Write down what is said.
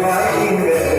Bye.